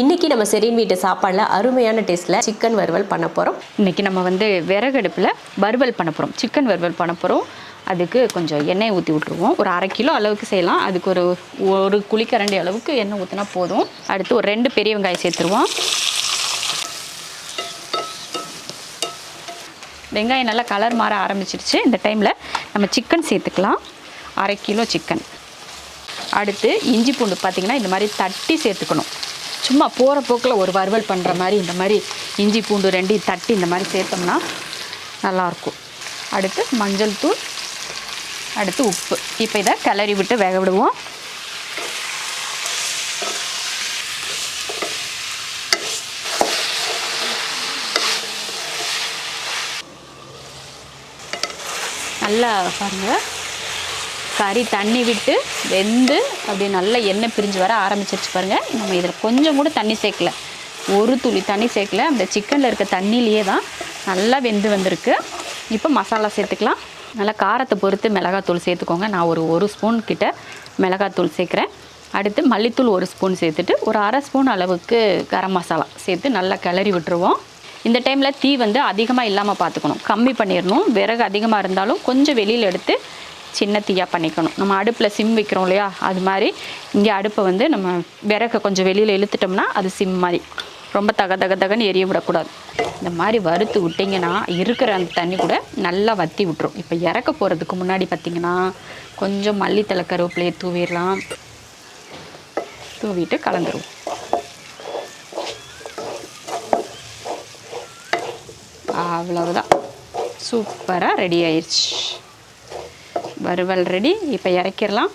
இன்னைக்கு நம்ம செரின் வீட்டு சாப்பாடில் அருமையான டேஸ்ட்டில் சிக்கன் வறுவல் பண்ண போகிறோம் இன்றைக்கி நம்ம வந்து விறகடுப்பில் வறுவல் பண்ண போகிறோம் சிக்கன் வறுவல் பண்ண போகிறோம் அதுக்கு கொஞ்சம் எண்ணெய் ஊற்றி விட்ருவோம் ஒரு அரை கிலோ அளவுக்கு செய்யலாம். அதுக்கு ஒரு ஒரு குளிக்கரண்டி அளவுக்கு எண்ணெய் ஊற்றினா போதும். அடுத்து ஒரு ரெண்டு பெரிய வெங்காயம் சேர்த்துருவோம். வெங்காயம் நல்லா கலர் மாற ஆரம்பிச்சிருச்சு. இந்த டைமில் நம்ம சிக்கன் சேர்த்துக்கலாம். அரை கிலோ சிக்கன் அடுத்து இஞ்சி பூண்டு பார்த்திங்கன்னா இந்த மாதிரி தட்டி சேர்த்துக்கணும். சும்மா போகிற போக்கில் ஒரு வறுவல் பண்ணுற மாதிரி இந்த மாதிரி இஞ்சி பூண்டு ரெண்டையும் தட்டி இந்த மாதிரி சேர்த்தோம்னா நல்லாயிருக்கும். அடுத்து மஞ்சள் தூள் அடுத்து உப்பு. இப்போ இதை கிளறி விட்டு வேக விடுவோம். நல்லா பாருங்கள் கறி தண்ணி விட்டு வெந்து அப்படி நல்லா எண்ணெய் பிரிஞ்சு வர ஆரம்பிச்சிருச்சு பாருங்கள் நம்ம இதில் கொஞ்சம் கூட தண்ணி சேர்க்கல. ஒரு துளி தண்ணி சேர்க்கல. அந்த சிக்கனில் இருக்க தண்ணியிலேயே தான் நல்லா வெந்து வந்திருக்கு. இப்போ மசாலா சேர்த்துக்கலாம். நல்லா காரத்தை பொறுத்து மிளகாத்தூள் சேர்த்துக்கோங்க. நான் ஒரு ஒரு ஸ்பூன் கிட்ட மிளகாத்தூள் சேர்க்குறேன். அடுத்து மல்லித்தூள் ஒரு ஸ்பூன் சேர்த்துட்டு ஒரு அரை ஸ்பூன் அளவுக்கு கரம் மசாலா சேர்த்து நல்லா கிளறி விட்டுருவோம். இந்த டைமில் தீ வந்து அதிகமாக இல்லாமல் பார்த்துக்கணும். கம்மி பண்ணிடணும். விறகு அதிகமாக இருந்தாலும் கொஞ்சம் வெளியில் எடுத்து சின்ன தீயாக பண்ணிக்கணும். நம்ம அடுப்பில் சிம் வைக்கிறோம் இல்லையா? அது மாதிரி இங்கே அடுப்பை வந்து நம்ம விறக கொஞ்சம் வெளியில் இழுத்துட்டோம்னா அது சிம் மாதிரி. ரொம்ப தக தக தகன்னு எரிய விடக்கூடாது. இந்த மாதிரி வறுத்து விட்டிங்கன்னா இருக்கிற அந்த தண்ணி கூட நல்லா வற்றி விட்டுரும். இப்போ இறக்க போகிறதுக்கு முன்னாடி பார்த்திங்கன்னா கொஞ்சம் மல்லித்தலை கருவேப்பிலையை தூவிடலாம். தூவிட்டு கலந்துருவோம். அவ்வளவுதான். சூப்பராக ரெடி ஆயிடுச்சு வறுவல் ரெடி இப்போ இறக்கிடலாம்.